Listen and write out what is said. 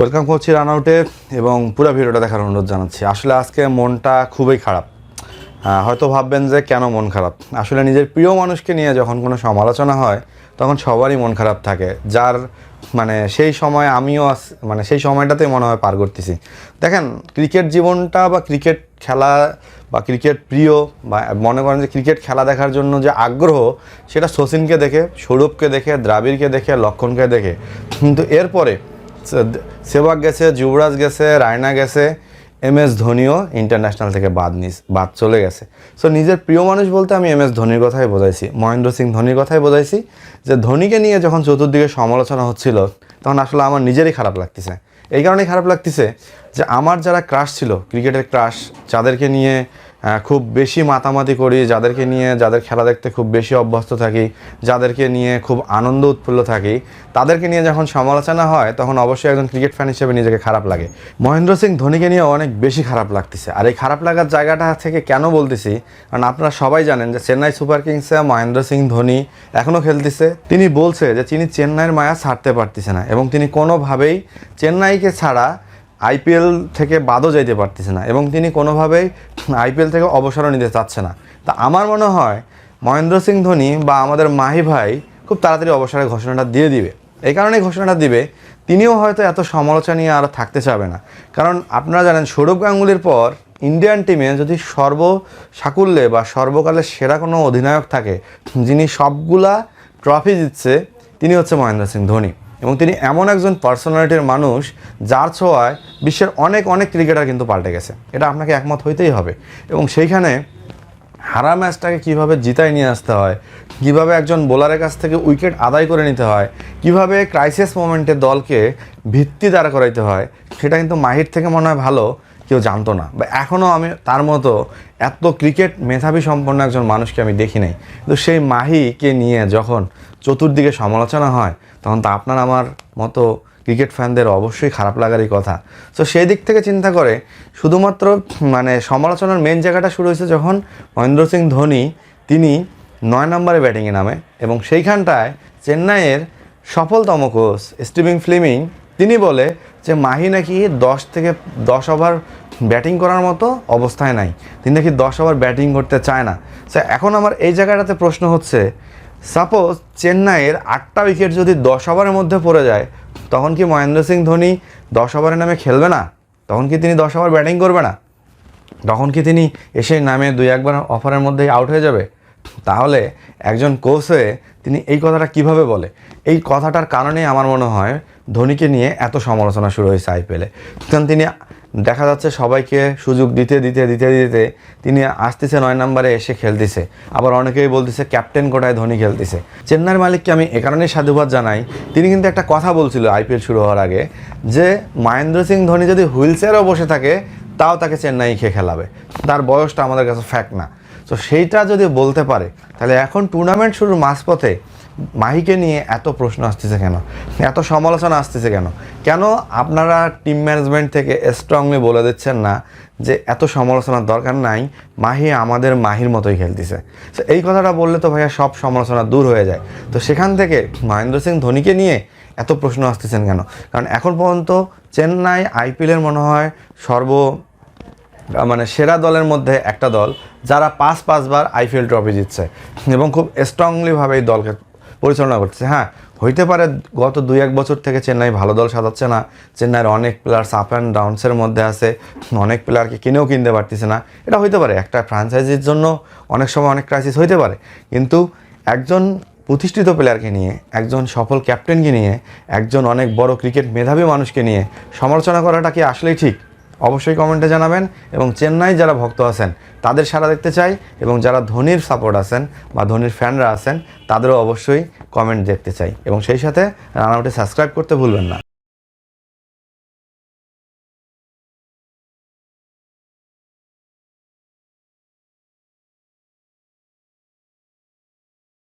Welcome করছি রানআউটে এবং পুরো ভিডিওটা দেখার অনুরোধ জানাচ্ছি। আসলে আজকে মনটা খুবই খারাপ। হয়তো ভাববেন যে কেন মন খারাপ? আসলে নিজের প্রিয় মানুষকে নিয়ে যখন কোনো সমালোচনা হয়, তখন সবারই মন খারাপ থাকে। যার মানে সেই সময় আমিও মানে সেই সময়টাতে মনে হয় পার করতেছি। দেখেন, ক্রিকেট জীবনটা বা ক্রিকেট খেলা বা ক্রিকেট প্রিয় বা মনে করেন যে ক্রিকেট খেলা দেখার জন্য যে আগ্রহ, সেটা সচিনকে দেখে সৌরভকে দেখে, দ্রাবিড়কে দেখে, লক্ষণকে দেখে। কিন্তু এরপরে সেবাগ গেছে, যুবরাজ গেছে, রায়না গেছে, এম এস ধোনিও ইন্টারন্যাশনাল থেকে বাদ নিস, বাদ চলে গেছে। সো নিজের প্রিয় মানুষ বলতে আমি এম এস ধোনির কথাই বোঝাইছি, মহেন্দ্র সিং ধোনির কথাই বোঝাইছি, যে ধোনিকে নিয়ে যখন চতুর্দিকে সমালোচনা হচ্ছিল, তখন আসলে আমার নিজেরই খারাপ লাগতেছে। এই কারণেই খারাপ লাগতেছে যে আমার যারা ক্রাশ ছিল, ক্রিকেটের ক্রাশ যাদেরকে নিয়ে খুব বেশি মাতামাতি করি, যাদেরকে নিয়ে, যাদের খেলা দেখতে খুব বেশি অভ্যস্ত থাকি, যাদেরকে নিয়ে খুব আনন্দ উৎফুল্ল থাকি, তাদেরকে নিয়ে যখন সমালোচনা হয়, তখন অবশ্যই একজন ক্রিকেট ফ্যান হিসেবে নিজেকে খারাপ লাগে। মহেন্দ্র সিং ধোনিকে নিয়ে অনেক বেশি খারাপ লাগতেছে। আর এই খারাপ লাগার জায়গাটা থেকে কেন বলতেছি? কারণ আপনারা সবাই জানেন যে চেন্নাই সুপার কিংসে মহেন্দ্র সিং ধোনি এখনও খেলতেছে। তিনি বলছে যে, তিনি চেন্নাইয়ের মায়া ছাড়তে পারতেছে না। এবং তিনি কোনোভাবেই চেন্নাইকে ছাড়া আইপিএল থেকে বাদও যাইতে পারতেছে না এবং তিনি কোনোভাবেই আইপিএল থেকে অবসরও নিতে চাচ্ছে না। তা আমার মনে হয় মহেন্দ্র সিং ধোনি বা আমাদের মাহি ভাই খুব তাড়াতাড়ি অবসরের ঘোষণাটা দিয়ে দিবে। এই কারণেই ঘোষণাটা দিবে, তিনিও হয়তো এত সমালোচনা নিয়ে আর থাকতে চাবে না। কারণ আপনারা জানেন, সৌরভ গাঙ্গুলির পর ইন্ডিয়ান টিমে যদি সর্ব সাকুল্যে বা সর্বকালের সেরা কোনো অধিনায়ক থাকে, যিনি সবগুলা ট্রফি জিতছে, তিনি হচ্ছে মহেন্দ্র সিং ধোনি। এবং তিনি এমন একজন পার্সোনালিটির মানুষ যার ছোঁয়ায় বিশ্বের অনেক অনেক ক্রিকেটার কিন্তু পাল্টে গেছে। এটা আপনাকে একমত হইতেই হবে। এবং সেইখানে হারা ম্যাচটাকে কীভাবে জিতায় নিয়ে আসতে হয়, কীভাবে একজন বোলারের কাছ থেকে উইকেট আদায় করে নিতে হয়, কীভাবে ক্রাইসিস মোমেন্টে দলকে ভিত্তি দাঁড়া করাইতে হয়, সেটা কিন্তু মাহির থেকে মনে হয় ভালো, কেউ জানতো না। বা এখনও আমি তার মতো এত ক্রিকেট মেধাবী সম্পন্ন একজন মানুষকে আমি দেখি নাই। কিন্তু সেই মাহিকে নিয়ে যখন চতুর্দিকে সমালোচনা হয়, তখন তো আপনার আমার মতো ক্রিকেট ফ্যানদের অবশ্যই খারাপ লাগারই কথা। তো সেই দিক থেকে চিন্তা করে শুধুমাত্র মানে সমালোচনার মেন জায়গাটা শুরু হয়েছে যখন মহেন্দ্র সিং ধোনি, তিনি নয় নম্বরে ব্যাটিংয়ে নামে এবং সেইখানটায় চেন্নাইয়ের সফলতম কোচ স্টিভিং ফ্লেমিং, তিনি বলে যে মাহি নাকি দশ থেকে দশ ওভার ব্যাটিং করার মতো অবস্থায় নাই। তিনি নাকি দশ ওভার ব্যাটিং করতে চায় না। সো এখন আমার এই জায়গাটাতে প্রশ্ন হচ্ছে সাপোজ চেন্নাইয়ের আটটা উইকেট যদি দশ ওভারের মধ্যে পড়ে যায়, তখন কি মহেন্দ্র সিং ধোনি দশ ওভারের নামে খেলবে না? তখন কি তিনি দশ ওভার ব্যাটিং করবে না? তখন কি তিনি এসে নামে দুই একবার অফারের মধ্যেই আউট হয়ে যাবে? তাহলে একজন কোচ হয়ে তিনি এই কথাটা কীভাবে বলে? এই কথাটার কারণেই আমার মনে হয় ধোনিকে নিয়ে এত সমালোচনা শুরু হয়েছে আইপিএলে কারণ তিনি দেখা যাচ্ছে সবাইকে সুযোগ দিতে দিতে দিতে দিতে তিনি আসতেছে নয় নম্বরে এসে খেলতেছে। আবার অনেকেই বলতেছে, ক্যাপ্টেন কোটায় ধোনি খেলতেছে। চেন্নাইয়ের মালিককে আমি এ কারণেই সাধুবাদ জানাই। তিনি কিন্তু একটা কথা বলছিল আইপিএল শুরু হওয়ার আগে, যে মহেন্দ্র সিং ধোনি যদি হুইল চেয়ারও বসে থাকে, তাও তাকে চেন্নাই খেয়ে খেলাবে। তার বয়সটা আমাদের কাছে ফ্যাক্ট না। তো সেইটা যদি বলতে পারে, তাহলে এখন টুর্নামেন্ট শুরুর মাঝপথে মাহিকে নিয়ে এত প্রশ্ন আসতেছে কেন? এত সমালোচনা আসতেছে কেন? কেন আপনারা টিম ম্যানেজমেন্ট থেকে স্ট্রংলি বলে দিচ্ছেন না যে এত সমালোচনার দরকার নাই, মাহি আমাদের মাহির মতোই খেলতেছে। তো এই কথাটা বললে তো ভাইয়া সব সমালোচনা দূর হয়ে যায়। তো সেখান থেকে মহেন্দ্র সিং ধোনিকে নিয়ে এত প্রশ্ন আসতেছেন কেন? কারণ এখন পর্যন্ত চেন্নাই আইপিএলের মনে হয় সর্ব মানে সেরা দলের মধ্যে একটা দল যারা পাঁচ পাঁচবার আইপিএল ট্রফি জিতছে। এবং খুব স্ট্রংলিভাবে এই দলকে পরিচালনা করছে হ্যাঁ হইতে পারে গত দুই এক বছর থেকে চেন্নাই ভালো দল সাজাচ্ছে না। চেন্নাইয়ের অনেক প্লেয়ার্স আপ অ্যান্ড ডাউনসের মধ্যে আছে। অনেক প্লেয়ারকে কিনেও কিনতে পারতেছে না। এটা হইতে পারে, একটা ফ্র্যাঞ্চাইজির জন্য অনেক সময় অনেক ক্রাইসিস হইতে পারে। কিন্তু একজন প্রতিষ্ঠিত প্লেয়ারকে নিয়ে, একজন সফল ক্যাপ্টেনকে নিয়ে, একজন অনেক বড় ক্রিকেট মেধাবী মানুষকে নিয়ে সমালোচনা করাটা কি আসলেই ঠিক? অবশ্যই কমেন্টে জানাবেন এবং চেন্নাই যারা ভক্ত আছেন, তাদের সারা দেখতে চাই এবং যারা ধোনির সাপোর্ট আছেন বা ধোনির ফ্যানরা আছেন, তাদেরও অবশ্যই কমেন্ট দেখতে চাই। এবং সেই সাথে রানাউটে সাবস্ক্রাইব করতে ভুলবেন না।